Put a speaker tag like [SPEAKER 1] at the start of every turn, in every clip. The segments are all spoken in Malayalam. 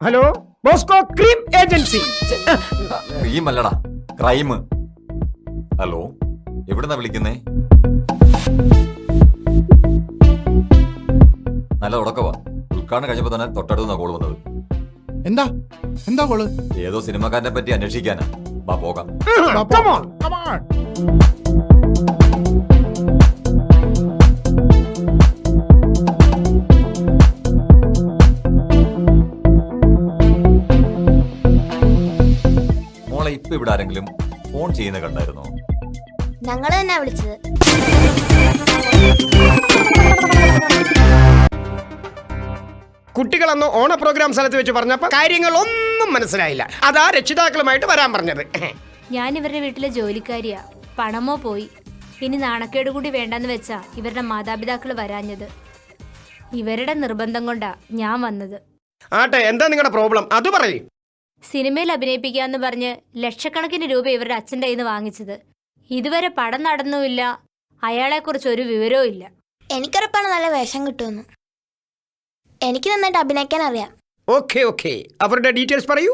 [SPEAKER 1] Hello? Bosco cream agency.
[SPEAKER 2] Cream അല്ലടാ ക്രൈം ഹലോ എവിടുന്നാ വിളിക്കുന്നേ? നല്ല ഉടക്കവാ ഉദ്ഘാടനം കഴിഞ്ഞപ്പോ തന്നെ തൊട്ടടുത്തുനിന്നാ കോൾ വന്നത്.
[SPEAKER 3] എന്താ? എന്താ കോൾ?
[SPEAKER 2] ഏതോ സിനിമക്കാരനെ പറ്റി അന്വേഷിക്കാനാ. വാ പോകാം. ഇവിടെ ആരെങ്കിലും ഫോൺ ചെയ്യുന്ന കണ്ടായിരുന്നോ?
[SPEAKER 4] ഞങ്ങൾ തന്നെ വിളിച്ചത്.
[SPEAKER 1] കുട്ടികളന്ന് ഓണ പ്രോഗ്രാം സ്ഥലത്ത് വെച്ച് പറഞ്ഞപ്പോ കാര്യങ്ങൾ ഒന്നും മനസ്സിലായില്ല. അതാ രക്ഷിതാക്കളുമായിട്ട് വരാൻ പറഞ്ഞത്.
[SPEAKER 5] ഞാൻ ഇവരുടെ വീട്ടിലെ ജോലിക്കാരിയാ. പണമോ പോയി. ഇനി നാണക്കേട് കൂടി വേണ്ടെന്ന് വെച്ചാ ഇവരുടെ മാതാപിതാക്കൾ വരാഞ്ഞത്. ഇവരുടെ നിർബന്ധം കൊണ്ടാ ഞാൻ വന്നത്.
[SPEAKER 1] ആട്ടെ എന്താ നിങ്ങളുടെ പ്രോബ്ലം? അത് പറയും.
[SPEAKER 5] സിനിമയിൽ അഭിനയിപ്പിക്കാന്ന് പറഞ്ഞ് ലക്ഷക്കണക്കിന് രൂപ ഇവരുടെ അച്ഛന്റെ കയ്യിൽ നിന്ന് വാങ്ങിച്ചത്. ഇതുവരെ പടം നടന്നുമില്ല. അയാളെക്കുറിച്ച് ഒരു വിവരവും ഇല്ല.
[SPEAKER 4] എനിക്കുറപ്പാണ് നല്ല വേഷം കിട്ടുമെന്ന്. എനിക്ക് നന്നായിട്ട് അഭിനയിക്കാൻ അറിയാം.
[SPEAKER 1] Okay okay. അവരുടെ ഡീറ്റെയിൽസ് പറയൂ.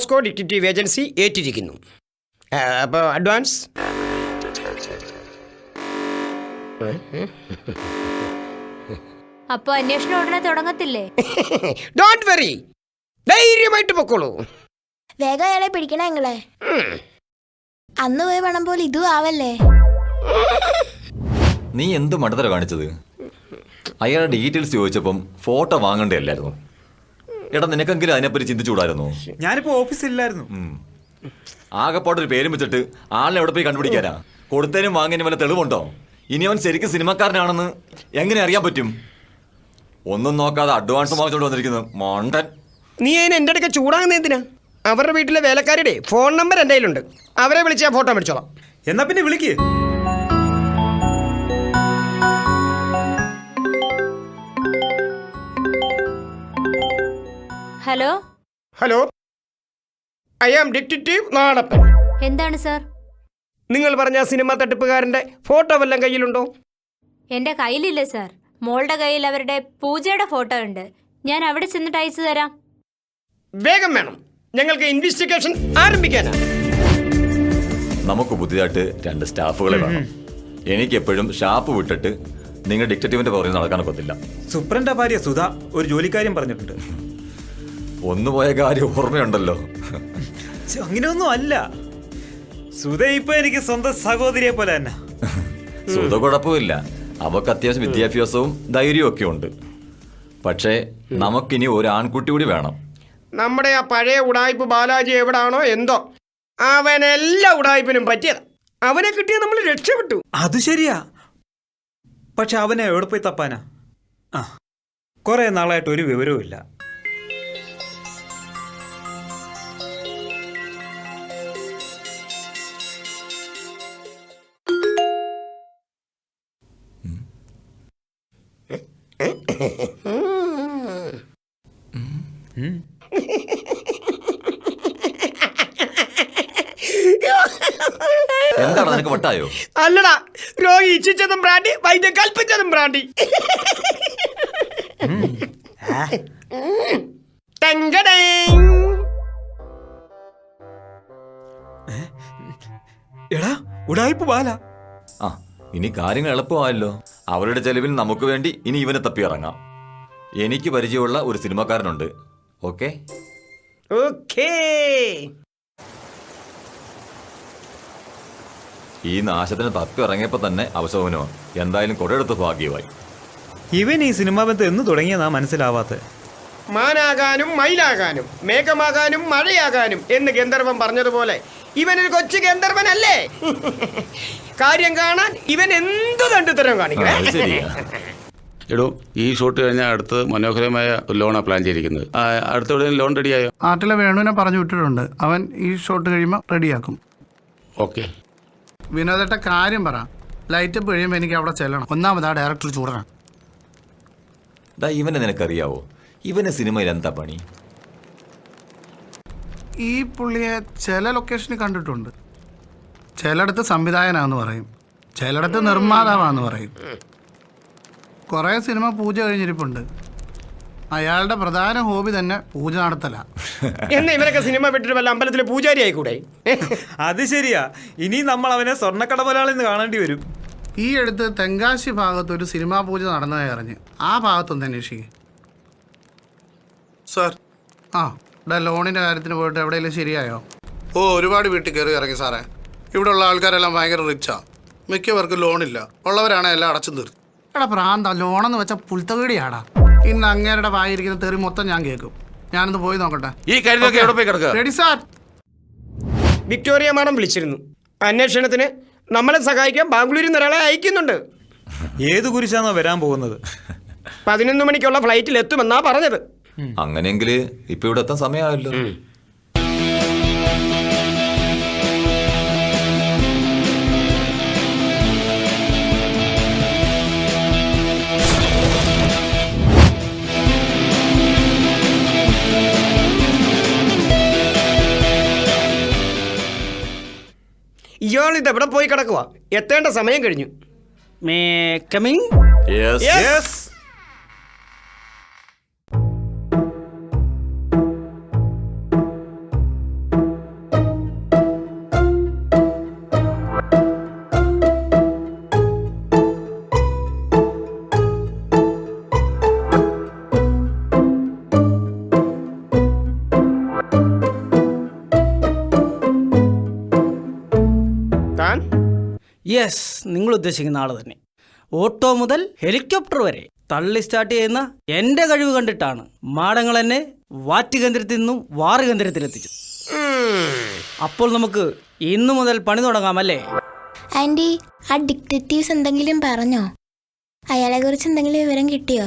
[SPEAKER 1] ബോസ്കോ ഡിറ്റക്റ്റീവ് ഏജൻസി ഏറ്റിരിക്കുന്നു. അപ്പോൾ അഡ്വാൻസ്
[SPEAKER 5] അപ്പൊ അന്വേഷണം ഉടനെ തുടങ്ങത്തില്ലേ?
[SPEAKER 1] ഡോണ്ട് വെറി ധൈര്യമായിട്ട് പൊക്കോളൂ.
[SPEAKER 4] വേഗം അയാളെ പിടിക്കണേ നിങ്ങളെ അന്ന് പോയി പണം പോലെ ഇതും ആവല്ലേ?
[SPEAKER 2] നീ എന്ത് മണ്ടത്തര കാണിച്ചത്? അയാളുടെ ഡീറ്റെയിൽസ് ചോദിച്ചപ്പം ഫോട്ടോ വാങ്ങണ്ടല്ലായിരുന്നു എടാ നിനക്കെങ്കിലും അതിനെപ്പറ്റി ചിന്തിച്ചുകൂടായിരുന്നു?
[SPEAKER 6] ഞാനിപ്പോ ഓഫീസിലായിരുന്നു
[SPEAKER 2] ഉം. ആകെപ്പാടെ ഒരു പേരും വെച്ചിട്ട് ആളിനെ എവിടെ പോയി കണ്ടുപിടിക്കാനാ? കൊടുത്തതിനും വാങ്ങിയതിനും വല്ല തെളിവുണ്ടോ? ഇനി അവൻ ശരിക്കും സിനിമക്കാരനാണെന്ന് എങ്ങനെ അറിയാൻ പറ്റും? ഒന്നും നോക്കാതെ അഡ്വാൻസ് വാങ്ങിച്ചോണ്ട് വന്നിരിക്കുന്നു. മോണ്ടൻ.
[SPEAKER 1] നീ അതിന് എന്റെ അടുക്ക ചൂടാകുന്ന എന്തിനാ? അവരുടെ വീട്ടിലെ വേലക്കാരുടെ ഫോൺ നമ്പർ എന്റെ കയ്യിലുണ്ട്. അവരെ വിളിച്ച് ഞാൻ ഫോട്ടോ മേടിച്ചോളാം.
[SPEAKER 6] എന്നാ പിന്നെ വിളിക്ക്.
[SPEAKER 5] Hello?
[SPEAKER 1] Hello? I am detective Nadappan
[SPEAKER 5] എന്താണ് സർ?
[SPEAKER 1] നിങ്ങൾ പറഞ്ഞ സിനിമാ തട്ടിപ്പുകാരന്റെ ഫോട്ടോ വല്ലതും കയ്യിലുണ്ടോ?
[SPEAKER 5] എന്റെ കയ്യിലില്ല സർ. മോളുടെ കയ്യിൽ അവരുടെ പൂജയുടെ ഫോട്ടോ ഉണ്ട്. ഞാൻ അവിടെ ചെന്നിട്ട് അയച്ചു തരാം.
[SPEAKER 1] വേഗം വേണം. ഞങ്ങൾക്ക് ഇൻവെസ്റ്റിഗേഷൻ ആരംഭിക്കാനാണ്
[SPEAKER 2] നമുക്ക് പുതിയതായിട്ട് രണ്ട് സ്റ്റാഫുകളെ വേണം. എനിക്ക് എപ്പോഴും ഷാപ്പ് വിട്ടിട്ട് നിങ്ങൾ ഡിക്റ്റേറ്റീവിന്റെ പുറകിൽ നടക്കാൻ പറ്റില്ല
[SPEAKER 6] സുപ്രന്റെ ഭാര്യ സുധ ഒരു ജോലിക്കാര്യം പറഞ്ഞിട്ടുണ്ട്.
[SPEAKER 2] ഒന്നു പോയ കാര്യം ഓർമ്മയുണ്ടല്ലോ.
[SPEAKER 6] അങ്ങനെയൊന്നും അല്ല. സുധ ഇപ്പൊ എനിക്ക് സ്വന്തം സഹോദരിയെ പോലെ തന്നെ.
[SPEAKER 2] സുധ കുഴപ്പമില്ല. അവക്ക് അത്യാവശ്യം വിദ്യാഭ്യാസവും ധൈര്യവും ഒക്കെ ഉണ്ട്. പക്ഷേ നമുക്കിനി ഒരു ആൺകുട്ടി കൂടി വേണം.
[SPEAKER 1] നമ്മുടെ ആ പഴയ ഉടായ്പ് ബാലാജി എവിടാണോ എന്തോ. അവൻ എല്ലാ ഉടായ്പിനും പറ്റിയത്. അവനെ കിട്ടിയ നമ്മൾ രക്ഷപ്പെട്ടു.
[SPEAKER 6] അത് ശരിയാ. പക്ഷെ അവനെ എവിടെ പോയി തപ്പാനാ? ആ കുറെ നാളായിട്ട് ഒരു വിവരവും ഇല്ല
[SPEAKER 2] എന്താണ് നിനക്ക് വട്ടായോ?
[SPEAKER 1] അല്ലടാ രോഗി ഇച്ഛിച്ചതും ബ്രാണ്ടി വൈദ്യം കൽപ്പിച്ചതും ബ്രാണ്ടി.
[SPEAKER 6] എടാ ഉടായിപ്പ് ബാല.
[SPEAKER 2] ആ. ഇനി കാര്യങ്ങൾ എളുപ്പമായല്ലോ. അവരുടെ ചെലവിൽ നമുക്ക് വേണ്ടി ഇനി ഇവനെ തപ്പി ഇറങ്ങാം. എനിക്ക് പരിചയമുള്ള ഒരു സിനിമക്കാരനുണ്ട്. ഓക്കെ?
[SPEAKER 1] ഓക്കേ.
[SPEAKER 2] ഈ നാശത്തിന് തപ്പി ഇറങ്ങിയപ്പോ തന്നെ അവശോഭനോ. എന്തായാലും കൊടയെടുത്ത് ഭാഗ്യമായി.
[SPEAKER 6] ഇവൻ ഈ സിനിമാ ബന്ധം എന്ന് തുടങ്ങിയതാ മനസ്സിലാവാത്തത്
[SPEAKER 1] മാനാകാനും മയിലാകാനും മേഘമാകാനും മഴയാകാനും എന്ന് ഗന്ധർവം പറഞ്ഞതുപോലെ ഇവനൊരു കൊച്ചു ഗന്ധർവനല്ലേ? കാര്യം കാണാൻ ഇവൻ എന്തു തണ്ടുത്തരം
[SPEAKER 2] തരം
[SPEAKER 1] കാണിക്കണേ
[SPEAKER 2] ശരിയാ.
[SPEAKER 7] എടോ ഈ ഷോട്ട് കഴിഞ്ഞാൽ അടുത്ത് മനോഹരമായ ഒരു ലോണാണ് പ്ലാൻ ചെയ്തിരിക്കുന്നത്. അടുത്ത എവിടെയും ലോൺ റെഡിയായോ?
[SPEAKER 3] ആട്ടിലെ വേണുവിനെ പറഞ്ഞു വിട്ടിട്ടുണ്ട്. അവൻ ഈ ഷോട്ട് കഴിയുമ്പോൾ റെഡിയാക്കും.
[SPEAKER 7] ഓക്കെ.
[SPEAKER 3] വിനോദേട്ട കാര്യം പറ. ലൈറ്റ് കഴിയുമ്പോൾ എനിക്ക് അവിടെ ചെല്ലണം. ഒന്നാമതാ ആ ഡയറക്ടർ
[SPEAKER 2] ചൂടണം. ഇവനെ നിനക്കറിയാവോ? ഇവന് സിനിമയിൽ എന്താ പണി?
[SPEAKER 3] ഈ പുള്ളിയെ ചില ലൊക്കേഷനിൽ കണ്ടിട്ടുണ്ട്. ചിലയിടത്ത് സംവിധായകനാന്ന് പറയും. ചിലയിടത്ത് നിർമ്മാതാവാന്ന് പറയും. കുറേ സിനിമ പൂജ കഴിഞ്ഞിരിപ്പുണ്ട്. അയാളുടെ പ്രധാന ഹോബി തന്നെ പൂജ നടത്തല.
[SPEAKER 1] എന്നാ ഇവരൊക്കെ സിനിമ വിട്ടിട്ട് വല്ല അമ്പലത്തിലെ പൂജാരി ആയിക്കൂടെ
[SPEAKER 6] അത് ശരിയാ. ഇനി നമ്മൾ അവനെ സ്വർണക്കട മുതലാളിന്ന് കാണേണ്ടി വരും.
[SPEAKER 3] ഈ അടുത്ത് തെങ്കാശി ഭാഗത്ത് ഒരു സിനിമാ പൂജ നടന്നതായി അറിഞ്ഞ്. ആ ഭാഗത്തൊന്ന് അന്വേഷിക്കുക സാർ. ആ. ഇവിടെ ലോണിന്റെ കാര്യത്തിന് പോയിട്ട് എവിടെയെങ്കിലും ശരിയായോ? ഓ ഒരുപാട് വീട്ടിൽ കയറി ഇറങ്ങി സാറേ. ഇവിടെ ഉള്ള ആൾക്കാരെല്ലാം ഭയങ്കര റിച്ചാ മിക്കവർക്കും ലോണില്ല. ഉള്ളവരാണ് എല്ലാം അടച്ചു തീർത്ത്. എടാ പ്രാന്ത ലോണെന്ന് വെച്ച പുൽത്തകീടിയാടാ. ഇന്ന് അങ്ങേരുടെ വായിരിക്കുന്ന തെറി മൊത്തം ഞാൻ കേൾക്കും. ഞാനൊന്ന് പോയി നോക്കട്ടെ.
[SPEAKER 7] ഈ കരുതൊക്കെ എവിടെ പോയി കിടക്കുക?
[SPEAKER 3] റെഡി സാർ
[SPEAKER 1] വിക്ടോറിയ മാഡം വിളിച്ചിരുന്നു. അന്വേഷണത്തിന് നമ്മളെ സഹായിക്കാൻ ബാംഗ്ലൂരിൽ നിന്ന് ഒരാളെ അയക്കുന്നുണ്ട്.
[SPEAKER 6] ഏത് കുരിശാണോ വരാൻ പോകുന്നത്?
[SPEAKER 1] പതിനൊന്ന് മണിക്കുള്ള ഫ്ലൈറ്റിൽ എത്തുമെന്നാ പറഞ്ഞത്.
[SPEAKER 2] അങ്ങനെയെങ്കിൽ ഇപ്പൊ ഇവിടെ എത്താൻ സമയമായല്ലോ.
[SPEAKER 1] ഇയാൾ ഇത് എവിടെ പോയി കിടക്കുക എത്തേണ്ട സമയം കഴിഞ്ഞു.
[SPEAKER 8] May yes
[SPEAKER 2] Yes.
[SPEAKER 8] യെസ് നിങ്ങൾ ഉദ്ദേശിക്കുന്ന ആൾ തന്നെ. ഓട്ടോ മുതൽ ഹെലികോപ്റ്റർ വരെ തള്ളി സ്റ്റാർട്ട് ചെയ്യുന്ന എന്റെ കഴിവ് കണ്ടിട്ടാണ് മാടങ്ങൾ എന്നെ വാറ്റ് കേന്ദ്രത്തിൽ നിന്നും വാറ് കേന്ദ്രത്തിലെത്തിച്ചു അപ്പോൾ നമുക്ക് ഇന്നു മുതൽ പണി തുടങ്ങാമല്ലേ
[SPEAKER 4] ആന്റി ആ ഡിക്റ്റേറ്റീവ്സ് എന്തെങ്കിലും പറഞ്ഞോ? അയാളെ കുറിച്ച് എന്തെങ്കിലും വിവരം കിട്ടിയോ?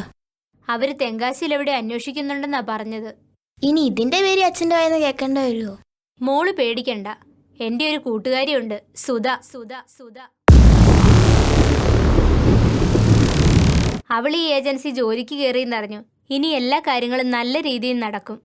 [SPEAKER 5] അവർ തെങ്കാശിയിൽ എവിടെ അന്വേഷിക്കുന്നുണ്ടെന്നാ പറഞ്ഞത്.
[SPEAKER 4] ഇനി ഇതിന്റെ പേര് അച്ഛന്റെ വായെന്ന് കേൾക്കേണ്ട വരുമോ
[SPEAKER 5] മോൾ പേടിക്കണ്ട. എന്റെ ഒരു കൂട്ടുകാരിയുണ്ട്. സുധ. സുധ. സുധ. അവൾ ഈ ഏജൻസി ജോലിക്ക് കയറിയെന്നറിഞ്ഞു ഇനി എല്ലാ കാര്യങ്ങളും നല്ല രീതിയിൽ നടക്കും.